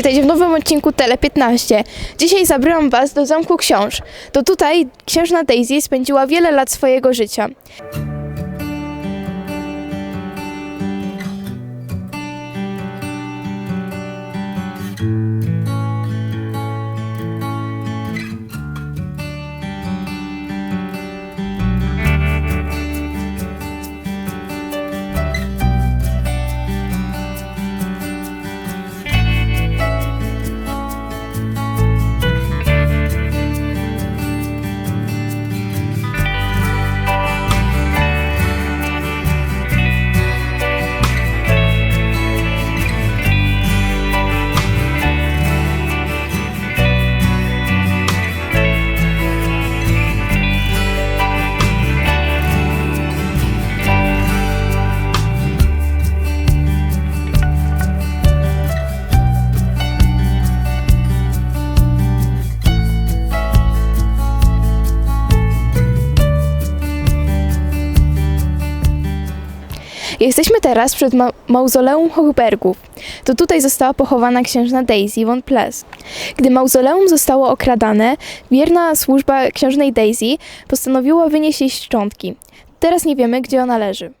witajcie w nowym odcinku Tele 15. Dzisiaj zabrałam Was do Zamku Książ. To tutaj księżna Daisy spędziła wiele lat swojego życia. Jesteśmy teraz przed ma- mauzoleum Hochbergów. To tutaj została pochowana księżna Daisy von Ples. Gdy mauzoleum zostało okradane, wierna służba księżnej Daisy postanowiła wynieść jej szczątki. Teraz nie wiemy, gdzie ona leży.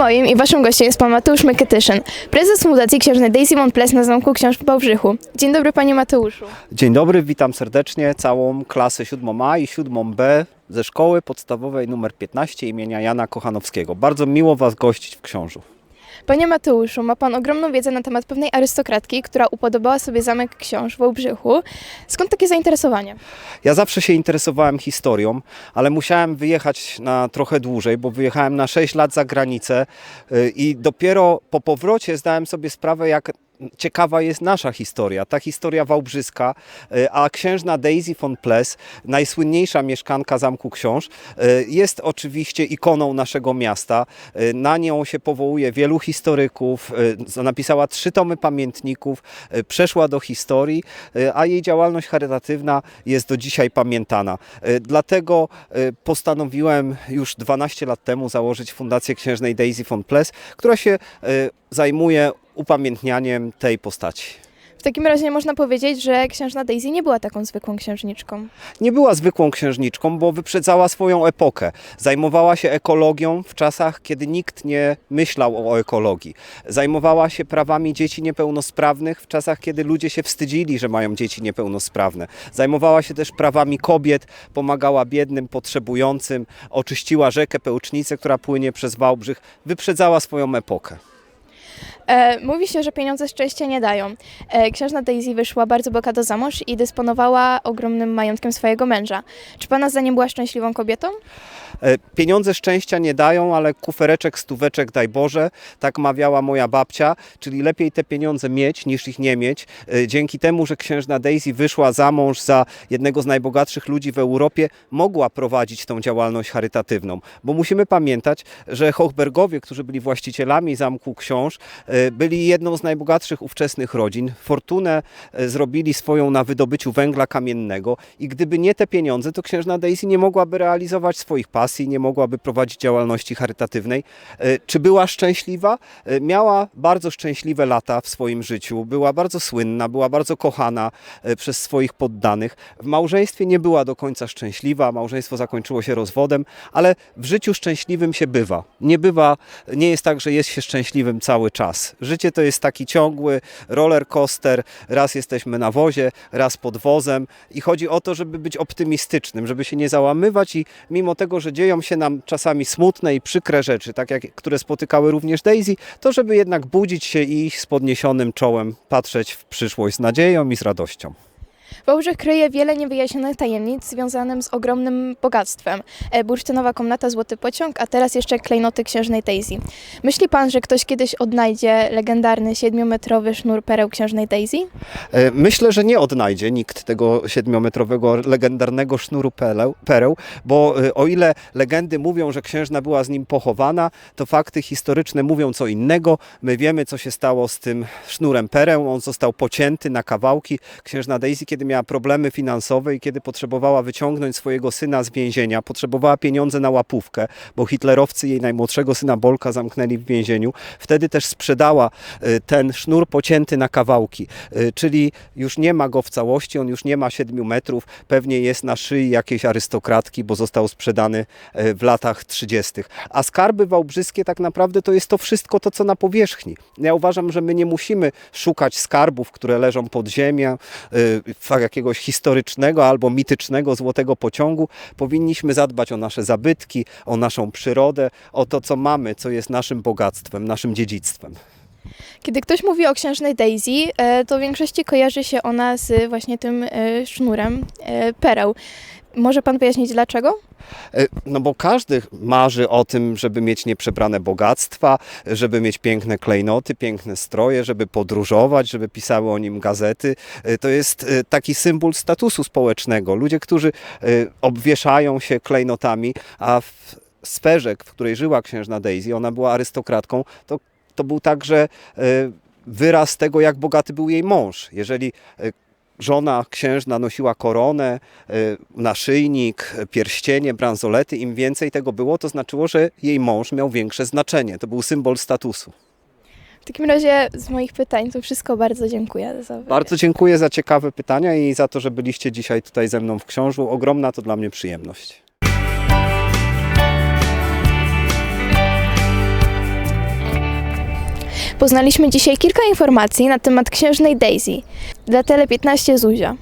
Moim i waszym gościem jest pan Mateusz Meketyszyn, prezes Fundacji Księżnej Daisy von Ples na Zamku Książ w Wałbrzychu. Dzień dobry panie Mateuszu. Dzień dobry, witam serdecznie całą klasę 7A i 7B ze szkoły podstawowej nr 15 imienia Jana Kochanowskiego. Bardzo miło Was gościć w Książu. Panie Mateuszu, ma pan ogromną wiedzę na temat pewnej arystokratki, która upodobała sobie zamek książ w Wałbrzychu. Skąd takie zainteresowanie? Ja zawsze się interesowałem historią, ale musiałem wyjechać na trochę dłużej, bo wyjechałem na 6 lat za granicę y, i dopiero po powrocie zdałem sobie sprawę, jak ciekawa jest nasza historia, ta historia wałbrzyska, y, a księżna Daisy von Ples, najsłynniejsza mieszkanka Zamku Książ, y, jest oczywiście ikoną naszego miasta. Y, Na nią się powołuje wielu historyków, napisała trzy tomy pamiętników, przeszła do historii, a jej działalność charytatywna jest do dzisiaj pamiętana. Dlatego postanowiłem już 12 lat temu założyć Fundację Księżnej Daisy von Ples, która się zajmuje upamiętnianiem tej postaci. W takim razie można powiedzieć, że księżna Daisy nie była taką zwykłą księżniczką. Nie była zwykłą księżniczką, bo wyprzedzała swoją epokę. Zajmowała się ekologią w czasach, kiedy nikt nie myślał o ekologii. Zajmowała się prawami dzieci niepełnosprawnych w czasach, kiedy ludzie się wstydzili, że mają dzieci niepełnosprawne. Zajmowała się też prawami kobiet, pomagała biednym, potrzebującym, oczyściła rzekę Pełcznicę, która płynie przez Wałbrzych. Wyprzedzała swoją epokę. E, mówi się, że pieniądze szczęścia nie dają. E, księżna Daisy wyszła bardzo bogato za mąż i dysponowała ogromnym majątkiem swojego męża. Czy pana zdaniem była szczęśliwą kobietą? E, Pieniądze szczęścia nie dają, ale kufereczek, stóweczek daj Boże, tak mawiała moja babcia, czyli lepiej te pieniądze mieć niż ich nie mieć. E, Dzięki temu, że księżna Daisy wyszła za mąż za jednego z najbogatszych ludzi w Europie, mogła prowadzić tą działalność charytatywną. Bo musimy pamiętać, że Hochbergowie, którzy byli właścicielami Zamku Książ, byli jedną z najbogatszych ówczesnych rodzin. Fortunę e, zrobili swoją na wydobyciu węgla kamiennego i gdyby nie te pieniądze, to księżna Daisy nie mogłaby realizować swoich pasji, nie mogłaby prowadzić działalności charytatywnej. E, Czy była szczęśliwa? E, Miała bardzo szczęśliwe lata w swoim życiu. Była bardzo słynna, była bardzo kochana e, przez swoich poddanych. W małżeństwie nie była do końca szczęśliwa. Małżeństwo zakończyło się rozwodem, ale w życiu szczęśliwym się bywa. Nie bywa, nie jest tak, że jest się szczęśliwym cały czas. Życie to jest taki ciągły roller coaster. Raz jesteśmy na wozie, raz pod wozem i chodzi o to, żeby być optymistycznym, żeby się nie załamywać i mimo tego, że dzieją się nam czasami smutne i przykre rzeczy, tak jak które spotykały również Daisy, to żeby jednak budzić się i z podniesionym czołem, patrzeć w przyszłość z nadzieją i z radością. Wałbrzych kryje wiele niewyjaśnionych tajemnic związanych z ogromnym bogactwem. E, Bursztynowa komnata, złoty pociąg, a teraz jeszcze klejnoty księżnej Daisy. Myśli pan, że ktoś kiedyś odnajdzie legendarny siedmiometrowy sznur pereł księżnej Daisy? E, Myślę, że nie odnajdzie nikt tego siedmiometrowego, legendarnego sznuru pereł, pereł, bo e, o ile legendy mówią, że księżna była z nim pochowana, to fakty historyczne mówią co innego. My wiemy, co się stało z tym sznurem pereł. On został pocięty na kawałki. Księżna Daisy, kiedy miała problemy finansowe i kiedy potrzebowała wyciągnąć swojego syna z więzienia, potrzebowała pieniądze na łapówkę, bo hitlerowcy jej najmłodszego syna Bolka zamknęli w więzieniu. Wtedy też sprzedała e, ten sznur pocięty na kawałki, E, czyli już nie ma go w całości, on już nie ma 7 metrów, pewnie jest na szyi jakiejś arystokratki, bo został sprzedany e, w latach 30. A skarby wałbrzyskie tak naprawdę to jest to wszystko to, co na powierzchni. Ja uważam, że my nie musimy szukać skarbów, które leżą pod ziemią, jakiegoś historycznego albo mitycznego złotego pociągu. Powinniśmy zadbać o nasze zabytki, o naszą przyrodę, o to, co mamy, co jest naszym bogactwem, naszym dziedzictwem. Kiedy ktoś mówi o księżnej Daisy, e, to w większości kojarzy się ona z właśnie tym e, sznurem e, pereł. Może pan wyjaśnić dlaczego? E, No bo każdy marzy o tym, żeby mieć nieprzebrane bogactwa, żeby mieć piękne klejnoty, piękne stroje, żeby podróżować, żeby pisały o nim gazety. E, To jest e, taki symbol statusu społecznego. Ludzie, którzy e, obwieszają się klejnotami, a w sferze, w której żyła księżna Daisy, ona była arystokratką, to, to był także e, wyraz tego, jak bogaty był jej mąż. Jeżeli e, żona księżna nosiła koronę, e, naszyjnik, pierścienie, bransolety, im więcej tego było, to znaczyło, że jej mąż miał większe znaczenie. To był symbol statusu. W takim razie z moich pytań to wszystko. Bardzo dziękuję za. Bardzo dziękuję za ciekawe pytania i za to, że byliście dzisiaj tutaj ze mną w książu. Ogromna to dla mnie przyjemność. Poznaliśmy dzisiaj kilka informacji na temat księżnej Daisy. Dla Tele 15 Zuzia.